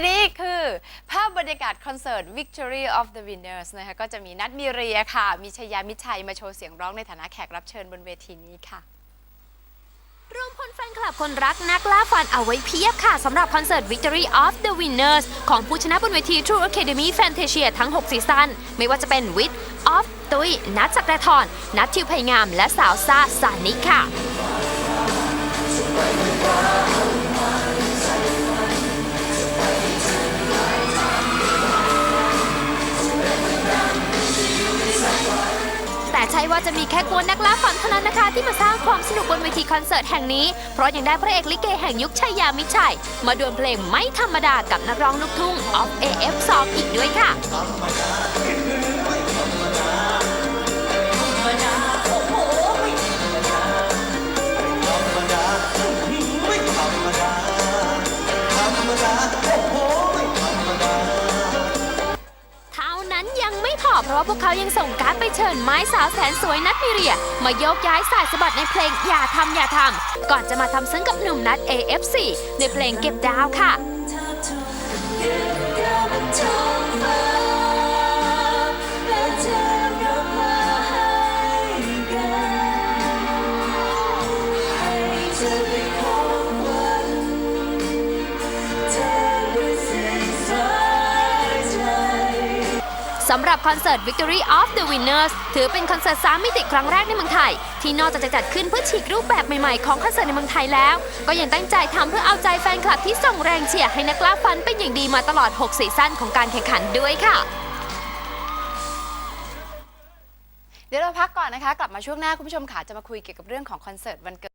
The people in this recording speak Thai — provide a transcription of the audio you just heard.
นี่คือภาพบรรยากาศคอนเสิร์ต Victory of the Winners นะคะก็จะมีนัดมีเรียค่ะ มีชยามิชัยมาโชว์เสียงร้องในฐานะแขกรับเชิญบนเวทีนี้ค่ะ รวมพลแฟนคลับคนรักนักล่าฟันเอาไว้เพียบค่ะสำหรับคอนเสิร์ต Victory of the Winners ของผู้ชนะบนเวที True Academy Fantasia ทั้ง 6 ซีซั่น ไม่ว่าจะเป็นวิทออฟ ตุยนัทจักรทรนัททิวไพงาม และสาวซาสานิค่ะ ใช่ว่าจะมีแค่กวนนักล่าฝันเท่านั้นนะคะ ที่มาสร้างความสนุกบนเวทีคอนเสิร์ตแห่งนี้ เพราะยังได้พระเอกลิเกแห่งยุคชัยยามิชัย มาดวลเพลงไม่ธรรมดากับนักร้องลูกทุ่ง of AF2 อีกด้วยค่ะเราะว่าพวกเขายังส่งการ์ดไปเชิญไม้สาวแสนสวยนัทมิเรีย มาโยกย้ายสายสะบัดในเพลงอย่าทำอย่าทำก่อนจะมาทำซึ้งกับหนุ่มนัท AFC ในเพลงเก็บดาวค่ะ สำหรับคอนเสิร์ต Victory of the Winners ถือเป็นคอนเสิร์ต3มิติครั้งแรกในเมืองไทย ที่นอกจากจะจัดขึ้นเพื่อฉีกรูปแบบใหม่ๆ ของคอนเสิร์ตในเมืองไทยแล้ว ก็ยังตั้งใจทำเพื่อเอาใจแฟนคลับที่ส่งแรงเชียร์ให้นักล่าฟันเป็นอย่างดีมาตลอด 6 ซีซั่นของการแข่งขันด้วยค่ะ เดี๋ยวเราพักก่อนนะคะ กลับมาช่วงหน้าคุณผู้ชมค่ะจะมาคุยเกี่ยวกับเรื่องของคอนเสิร์ตวันเกิด